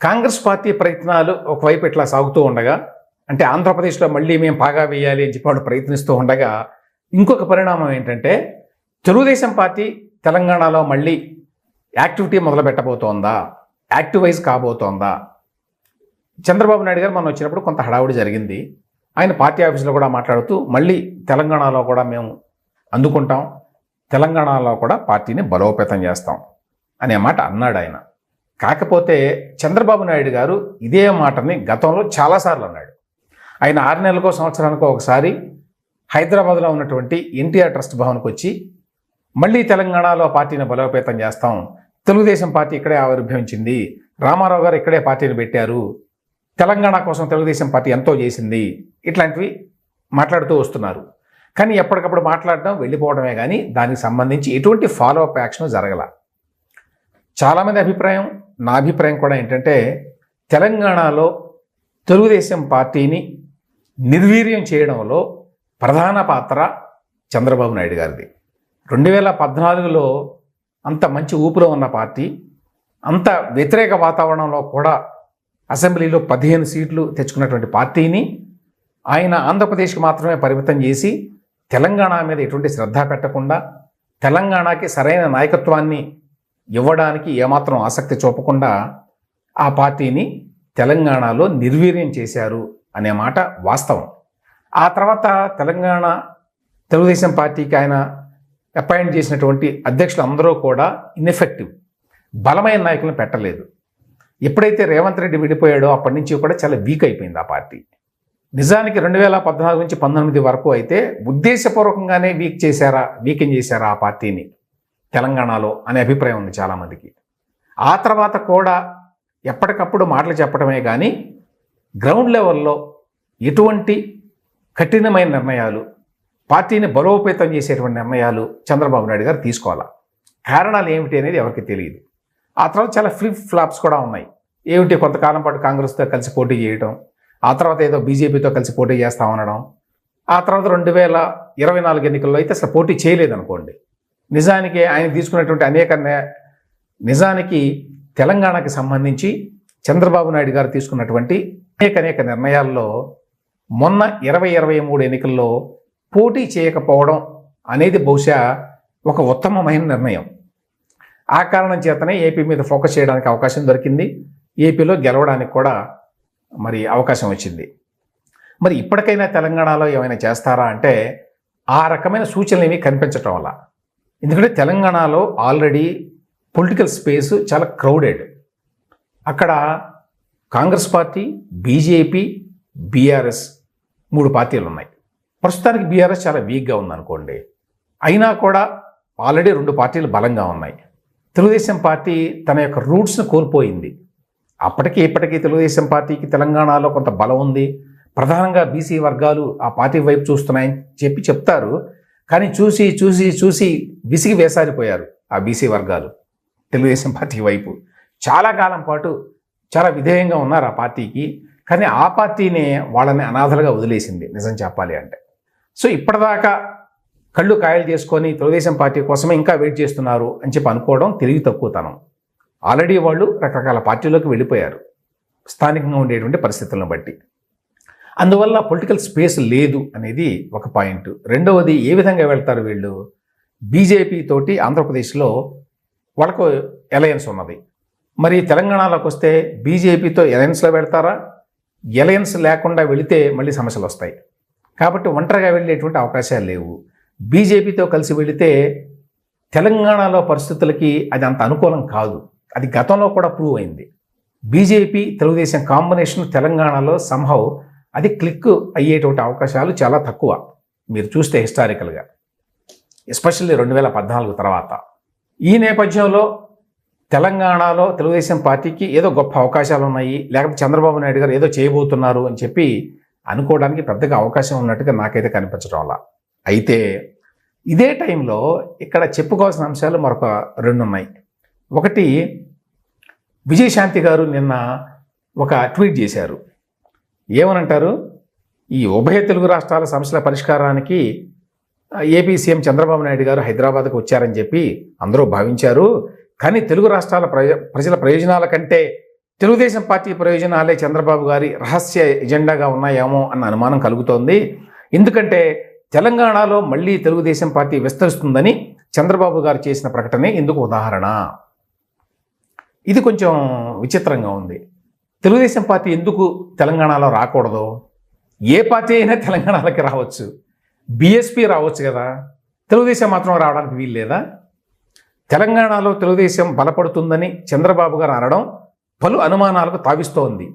Congress party ప్రయత్నాలు ఒకవైపు ఇట్లా సాగుతూ ఉండగా అంటే ఆంధ్రప్రదేశ్లో మళ్ళీ మేము బాగా వేయాలి అని చెప్పి వాళ్ళు ప్రయత్నిస్తూ ఉండగా ఇంకొక పరిణామం ఏంటంటే తెలుగుదేశం పార్టీ తెలంగాణలో మళ్ళీ యాక్టివిటీ మొదలు పెట్టబోతోందా యాక్టివైజ్ కాబోతోందా? చంద్రబాబు నాయుడు గారు మనం వచ్చినప్పుడు కొంత హడావుడి జరిగింది. ఆయన పార్టీ ఆఫీసులో కూడా మాట్లాడుతూ మళ్ళీ తెలంగాణలో కూడా మేము అందుకుంటాం తెలంగాణలో కూడా పార్టీని బలోపేతం చేస్తాం అనే మాట అన్నాడు ఆయన. కాకపోతే చంద్రబాబు నాయుడు గారు ఇదే మాటని గతంలో చాలాసార్లు అన్నాడు. ఆయన ఆరు నెలలకో సంవత్సరానికో ఒకసారి హైదరాబాద్లో ఉన్నటువంటి ఎన్టీఆర్ ట్రస్ట్ భవన్కి వచ్చి మళ్ళీ తెలంగాణలో పార్టీని బలోపేతం చేస్తాం. తెలుగుదేశం పార్టీ ఇక్కడే ఆవిర్భవించింది. రామారావు గారు ఇక్కడే పార్టీని పెట్టారు. తెలంగాణ కోసం తెలుగుదేశం పార్టీ ఎంతో చేసింది. ఇట్లాంటివి మాట్లాడుతూ వస్తున్నారు. కానీ ఎప్పటికప్పుడు మాట్లాడడం వెళ్ళిపోవడమే కానీ దానికి సంబంధించి ఎటువంటి ఫాలో అప్ యాక్షన్ జరగల చాలామంది అభిప్రాయం నా అభిప్రాయం కూడా ఏంటంటే తెలంగాణలో తెలుగుదేశం పార్టీని నిర్వీర్యం చేయడంలో ప్రధాన పాత్ర చంద్రబాబు నాయుడు గారిది. రెండు వేల పద్నాలుగులో అంత మంచి ఊపులో ఉన్న పార్టీ అంత వ్యతిరేక వాతావరణంలో కూడా అసెంబ్లీలో పదిహేను సీట్లు తెచ్చుకున్నటువంటి పార్టీని ఆయన ఆంధ్రప్రదేశ్కి మాత్రమే పరిమితం చేసి తెలంగాణ మీద ఎటువంటి శ్రద్ధ పెట్టకుండా తెలంగాణకి సరైన నాయకత్వాన్ని ఇవ్వడానికి ఏమాత్రం ఆసక్తి చూపకుండా ఆ పార్టీని తెలంగాణలో నిర్వీర్యం చేశారు అనే మాట వాస్తవం. ఆ తర్వాత తెలంగాణ తెలుగుదేశం పార్టీకి ఆయన అపాయింట్ చేసినటువంటి అధ్యక్షులు అందరూ కూడా ఇన్ఎఫెక్టివ్ బలమైన నాయకులను పెట్టలేదు. ఎప్పుడైతే రేవంత్ రెడ్డి విడిపోయాడో అప్పటి నుంచి కూడా చాలా వీక్ అయిపోయింది ఆ పార్టీ. నిజానికి రెండు వేల పద్నాలుగు నుంచి పంతొమ్మిది వరకు అయితే ఉద్దేశపూర్వకంగానే వీక్ చేశారా వీకెన్ చేశారా ఆ పార్టీని? తెలంగాణలో అనే అభిప్రాయం ఉంది చాలామందికి. ఆ తర్వాత కూడా ఎప్పటికప్పుడు మాటలు చెప్పడమే కానీ గ్రౌండ్ లెవెల్లో ఎటువంటి కఠినమైన నిర్ణయాలు పార్టీని బలోపేతం చేసేటువంటి నిర్ణయాలు చంద్రబాబు నాయుడు గారు తీసుకోవాలా? కారణాలు ఏమిటి అనేది ఎవరికి తెలియదు. ఆ తర్వాత చాలా ఫ్లిప్ ఫ్లాప్స్ కూడా ఉన్నాయి. ఏమిటి కొంతకాలం పాటు కాంగ్రెస్తో కలిసి పోటీ చేయడం ఆ తర్వాత ఏదో బీజేపీతో కలిసి పోటీ చేస్తా ఉండడం ఆ తర్వాత రెండు వేల ఇరవై నాలుగు ఎన్నికల్లో అయితే అసలు పోటీ చేయలేదనుకోండి. నిజానికి ఆయన తీసుకున్నటువంటి అనేక నే- నిజానికి తెలంగాణకి సంబంధించి చంద్రబాబు నాయుడు గారు తీసుకున్నటువంటి అనేక అనేక నిర్ణయాల్లో మొన్న ఇరవై ఇరవై మూడు ఎన్నికల్లో పోటీ చేయకపోవడం అనేది బహుశా ఒక ఉత్తమమైన నిర్ణయం. ఆ కారణం చేతనే ఏపీ మీద ఫోకస్ చేయడానికి అవకాశం దొరికింది. ఏపీలో గెలవడానికి కూడా మరి అవకాశం వచ్చింది. మరి ఇప్పటికైనా తెలంగాణలో ఏమైనా చేస్తారా అంటే ఆ రకమైన సూచనలు ఏమీ కనిపించటం వల్ల. ఎందుకంటే తెలంగాణలో ఆల్రెడీ పొలిటికల్ స్పేస్ చాలా క్రౌడెడ్. అక్కడ కాంగ్రెస్ పార్టీ బీజేపీ బీఆర్ఎస్ మూడు పార్టీలు ఉన్నాయి ప్రస్తుతానికి బీఆర్ఎస్ చాలా వీక్గా ఉందనుకోండి. అయినా కూడా ఆల్రెడీ రెండు పార్టీలు బలంగా ఉన్నాయి. తెలుగుదేశం పార్టీ తన యొక్క రూట్స్ను కోల్పోయింది. అప్పటికి ఇప్పటికీ తెలుగుదేశం పార్టీకి తెలంగాణలో కొంత బలం ఉంది. ప్రధానంగా బీసీ వర్గాలు ఆ పార్టీ వైపు చూస్తున్నాయని చెప్పి చెప్తారు. కానీ చూసి చూసి చూసి విసిగి వేసారిపోయారు ఆ బీసీ వర్గాలు. తెలుగుదేశం పార్టీ వైపు. చాలా కాలం పాటు చాలా విధేయంగా ఉన్నారు ఆ పార్టీకి కానీ ఆ పార్టీనే వాళ్ళని అనాథలుగా వదిలేసింది నిజం చెప్పాలి అంటే. సో ఇప్పటిదాకా కళ్ళు కాయలు చేసుకొని తెలుగుదేశం పార్టీ కోసమే ఇంకా వెయిట్ చేస్తున్నారు అని చెప్పి అనుకోవడం తెలివి తక్కువతనం. ఆల్రెడీ వాళ్ళు రకరకాల పార్టీలోకి వెళ్ళిపోయారు. స్థానికంగా ఉండేటువంటి పరిస్థితులను బట్టి. అందువల్ల పొలిటికల్ స్పేస్ లేదు అనేది ఒక పాయింట్. రెండవది ఏ విధంగా వెళ్తారు వీళ్ళు? బీజేపీ తోటి ఆంధ్రప్రదేశ్లో వాళ్ళకు ఎలయన్స్ ఉన్నది. మరి తెలంగాణలోకి వస్తే బీజేపీతో ఎలయన్స్లో వెళ్తారా? ఎలయన్స్ లేకుండా వెళితే మళ్ళీ సమస్యలు వస్తాయి. కాబట్టి ఒంటరిగా వెళ్ళేటువంటి అవకాశాలు లేవు. బీజేపీతో కలిసి వెళితే తెలంగాణలో పరిస్థితులకి అది అంత అనుకూలం కాదు. అది గతంలో కూడా ప్రూవ్ అయింది. బీజేపీ తెలుగుదేశం కాంబినేషన్ తెలంగాణలో సంహవ్ అది క్లిక్ అయ్యేటువంటి అవకాశాలు చాలా తక్కువ. మీరు చూస్తే హిస్టారికల్గా. ఎస్పెషల్లీ రెండు వేల పద్నాలుగు తర్వాత. ఈ నేపథ్యంలో తెలంగాణలో తెలుగుదేశం పార్టీకి ఏదో గొప్ప అవకాశాలు ఉన్నాయి. లేకపోతే చంద్రబాబు నాయుడు గారు ఏదో చేయబోతున్నారు అని చెప్పి అనుకోవడానికి పెద్దగా అవకాశం ఉన్నట్టుగా నాకైతే కనిపించడం వల్ల అయితే ఇదే టైంలో ఇక్కడ చెప్పుకోవాల్సిన అంశాలు మరొక రెండు ఉన్నాయి. ఒకటి విజయశాంతి గారు నిన్న ఒక ట్వీట్ చేశారు. ఏమనంటారు? ఈ ఉభయ తెలుగు రాష్ట్రాల సమస్యల పరిష్కారానికి ఏపీ సీఎం చంద్రబాబు నాయుడు గారు హైదరాబాద్కు వచ్చారని చెప్పి అందరూ భావించారు. కానీ తెలుగు రాష్ట్రాల ప్రజల ప్రయోజనాల కంటే తెలుగుదేశం పార్టీ ప్రయోజనాలే చంద్రబాబు గారి రహస్య ఎజెండాగా ఉన్నాయేమో అన్న అనుమానం కలుగుతోంది. ఎందుకంటే తెలంగాణలో మళ్ళీ తెలుగుదేశం పార్టీ విస్తరిస్తుందని చంద్రబాబు గారు చేసిన ప్రకటనే ఇందుకు ఉదాహరణ. ఇది కొంచెం విచిత్రంగా ఉంది. తెలుగుదేశం పార్టీ ఎందుకు తెలంగాణలో రాకూడదు? ఏ పార్టీ అయినా తెలంగాణలోకి రావచ్చు. బీఎస్పీ రావచ్చు కదా. తెలుగుదేశం మాత్రం రావడానికి వీలు లేదా తెలంగాణలో తెలుగుదేశం బలపడుతుందని చంద్రబాబు గారు అనడం పలు అనుమానాలకు తావిస్తోంది.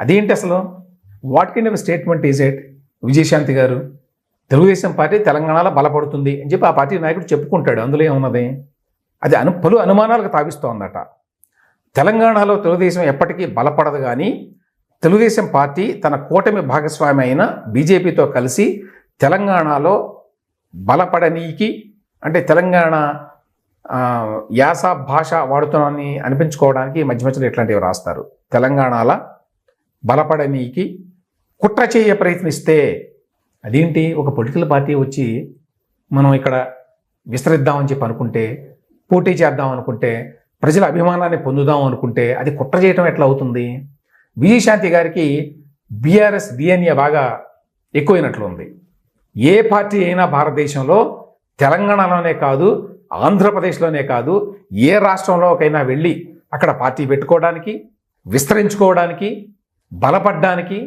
అదేంటి అసలు? వాట్ కింద statement is at Vijayashanti garu? Telugu Desam party తెలంగాణలో బలపడుతుంది అని చెప్పి ఆ పార్టీ నాయకుడు చెప్పుకుంటాడు. అందులో ఏమున్నది? అది అను పలు అనుమానాలకు తావిస్తోందట. తెలంగాణలో తెలుగుదేశం ఎప్పటికీ బలపడదు కానీ తెలుగుదేశం పార్టీ తన కూటమి భాగస్వామి అయిన బీజేపీతో కలిసి తెలంగాణలో బలపడనీకి అంటే తెలంగాణ యాస భాష వాడుతున్నాని అనిపించుకోవడానికి మధ్య మధ్యలో ఇట్లాంటివి రాస్తారు. తెలంగాణల బలపడనీకి కుట్ర చేయ ప్రయత్నిస్తే అదేంటి? ఒక పొలిటికల్ పార్టీ వచ్చి మనం ఇక్కడ విస్తరిద్దామని చెప్పి అనుకుంటే పోటీ చేద్దాం అనుకుంటే ప్రజల అభిమానాన్ని పొందుదాం అనుకుంటే అది కుట్ర చేయటం ఎట్లా అవుతుంది? విజయశాంతి గారికి బీఆర్ఎస్ డిఎన్ఏ బాగా ఎక్కువైనట్లు ఉంది. ఏ పార్టీ అయినా భారతదేశంలో తెలంగాణలోనే కాదు ఆంధ్రప్రదేశ్లోనే కాదు ఏ రాష్ట్రంలోకైనా వెళ్ళి అక్కడ పార్టీ పెట్టుకోవడానికి విస్తరించుకోవడానికి బలపడ్డానికి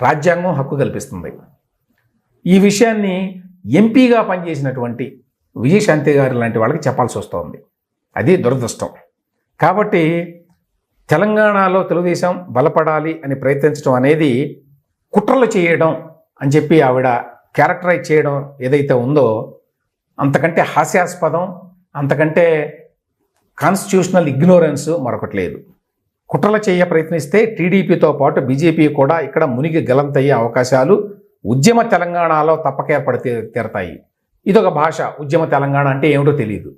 రాజ్యాంగం హక్కు కల్పిస్తుంది. ఈ విషయాన్ని ఎంపీగా పనిచేసినటువంటి విజయశాంతి గారు లాంటి వాళ్ళకి చెప్పాల్సి వస్తోంది. అది దురదృష్టం. కాబట్టి తెలంగాణలో తెలుగుదేశం బలపడాలి అని ప్రయత్నించడం అనేది కుట్రలు చేయడం అని చెప్పి ఆవిడ క్యారెక్టరైజ్ చేయడం ఏదైతే ఉందో అంతకంటే హాస్యాస్పదం అంతకంటే కాన్స్టిట్యూషనల్ ఇగ్నోరెన్స్ మరొకటి లేదు. కుట్రలు చేయ ప్రయత్నిస్తే టీడీపీతో పాటు బీజేపీ కూడా ఇక్కడ మునిగి గలంతయ్యే అవకాశాలు ఉద్యమ తెలంగాణలో తప్పక ఏర్పడి తీరతాయి. ఇదొక భాష ఉద్యమ తెలంగాణ అంటే ఏమిటో తెలియదు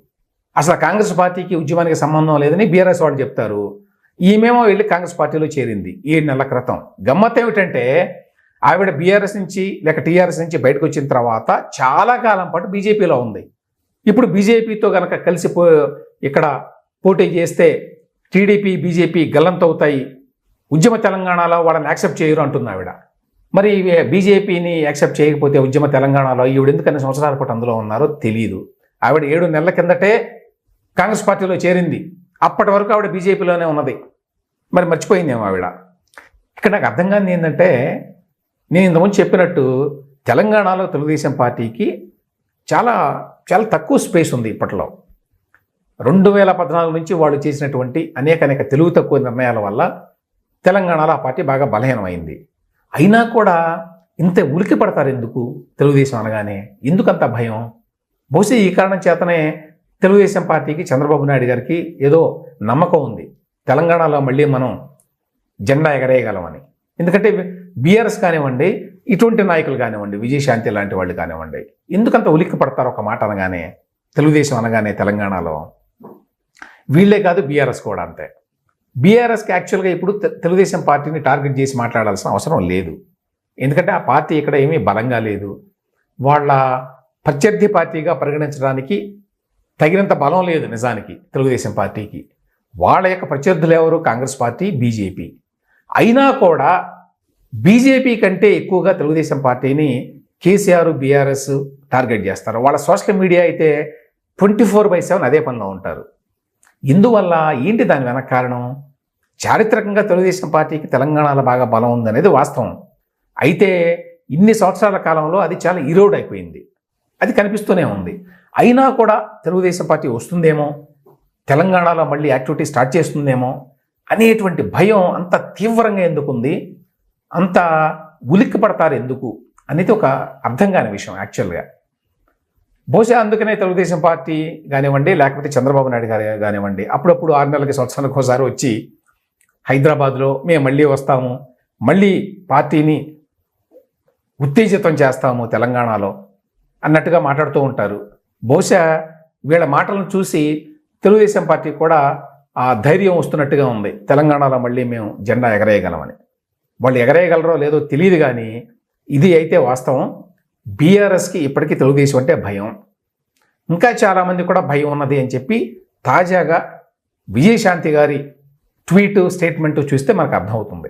అసలు కాంగ్రెస్ పార్టీకి ఉద్యమానికి సంబంధం లేదని బీఆర్ఎస్ వాళ్ళు చెప్తారు. ఈమెమో వెళ్ళి కాంగ్రెస్ పార్టీలో చేరింది ఏడు నెలల క్రితం. గమ్మత్ ఏమిటంటే ఆవిడ బీఆర్ఎస్ నుంచి లేక టీఆర్ఎస్ నుంచి బయటకు వచ్చిన తర్వాత చాలా కాలం పాటు బీజేపీలో ఉంది. ఇప్పుడు బీజేపీతో కనుక కలిసి పో ఇక్కడ పోటీ చేస్తే టీడీపీ బీజేపీ గల్లంతవుతాయి ఉద్యమ తెలంగాణలో వాళ్ళని యాక్సెప్ట్ చేయరు అంటుంది ఆవిడ. మరి బీజేపీని యాక్సెప్ట్ చేయకపోతే ఉద్యమ తెలంగాణలో ఈవిడ ఎందుకు సంవత్సరాల పాటు అందులో ఉన్నారో తెలియదు ఆవిడ ఏడు నెలల కిందటే కాంగ్రెస్ పార్టీలో చేరింది. అప్పటి వరకు ఆవిడ బీజేపీలోనే ఉన్నది. మరి మర్చిపోయిందేమో ఆవిడ. ఇక్కడ నాకు అర్థం కాని ఏంటంటే నేను ఇంతకుముందు చెప్పినట్టు తెలంగాణలో తెలుగుదేశం పార్టీకి చాలా చాలా తక్కువ స్పేస్ ఉంది ఇప్పట్లో. రెండు వేల పద్నాలుగు నుంచి వాళ్ళు చేసినటువంటి అనేక అనేక తెలుగు తక్కువ నిర్ణయాల వల్ల తెలంగాణలో ఆ పార్టీ బాగా బలహీనమైంది. అయినా కూడా ఇంత ఉలికి పడతారు ఎందుకు? తెలుగుదేశం అనగానే. ఎందుకంత భయం? బహుశా ఈ కారణం చేతనే తెలుగుదేశం పార్టీకి చంద్రబాబు నాయుడు గారికి ఏదో నమ్మకం ఉంది. తెలంగాణలో మళ్ళీ మనం జెండా ఎగరేయగలమని. ఎందుకంటే బీఆర్ఎస్ కానివ్వండి ఇటువంటి నాయకులు కానివ్వండి విజయశాంతి లాంటి వాళ్ళు కానివ్వండి ఎందుకంత ఉలిక్కి పడతారు ఒక మాట అనగానే తెలుగుదేశం అనగానే తెలంగాణలో వీళ్ళే కాదు బీఆర్ఎస్ కూడా అంతే. బీఆర్ఎస్కి యాక్చువల్గా ఇప్పుడు తెలుగుదేశం పార్టీని టార్గెట్ చేసి మాట్లాడాల్సిన అవసరం లేదు. ఎందుకంటే ఆ పార్టీ ఇక్కడ ఏమీ బలంగా లేదు. వాళ్ళ ప్రత్యర్థి పార్టీగా పరిగణించడానికి తగినంత బలం లేదు నిజానికి తెలుగుదేశం పార్టీకి. వాళ్ళ యొక్క ప్రత్యర్థులు ఎవరు? Congress party BJP. అయినా కూడా బీజేపీ కంటే ఎక్కువగా తెలుగుదేశం పార్టీని కేసీఆర్ బీఆర్ఎస్ టార్గెట్ చేస్తారు. వాళ్ళ సోషల్ మీడియా అయితే ట్వంటీ ఫోర్ బై సెవెన్ అదే పనిలో ఉంటారు. ఇందువల్ల ఏంటి దాని వెనక కారణం? చారిత్రకంగా తెలుగుదేశం పార్టీకి తెలంగాణలో బాగా బలం ఉందనేది వాస్తవం. అయితే ఇన్ని సంవత్సరాల కాలంలో అది చాలా ఇరోడ్ అయిపోయింది. అది కనిపిస్తూనే ఉంది. అయినా కూడా తెలుగుదేశం పార్టీ వస్తుందేమో? తెలంగాణలో మళ్ళీ యాక్టివిటీ స్టార్ట్ చేస్తుందేమో? అనేటువంటి భయం అంత తీవ్రంగా ఎందుకుంది? అంత ఉలిక్కి పడతారు ఎందుకు? అనేది ఒక అర్థం కాని విషయం యాక్చువల్గా. బహుశా అందుకనే తెలుగుదేశం పార్టీ కానివ్వండి లేకపోతే చంద్రబాబు నాయుడు గారు కానివ్వండి అప్పుడప్పుడు ఆరు నెలలకి సంవత్సరాలకు ఒకసారి వచ్చి హైదరాబాద్లో మేము మళ్ళీ వస్తాము మళ్ళీ పార్టీని ఉత్తేజితం చేస్తాము తెలంగాణలో అన్నట్టుగా మాట్లాడుతూ ఉంటారు. బహుశా వీళ్ళ మాటలను చూసి తెలుగుదేశం పార్టీ కూడా ఆ ధైర్యం వస్తున్నట్టుగా ఉంది. తెలంగాణలో మళ్ళీ మేము జెండా ఎగరేయగలమని. వాళ్ళు ఎగరేయగలరో లేదో తెలియదు కానీ ఇది అయితే వాస్తవం. బీఆర్ఎస్కి ఇప్పటికీ తెలుగుదేశం అంటే భయం. ఇంకా చాలామంది కూడా భయం ఉన్నది అని చెప్పి తాజాగా విజయశాంతి గారి ట్వీటు స్టేట్మెంటు చూస్తే మనకు అర్థమవుతుంది.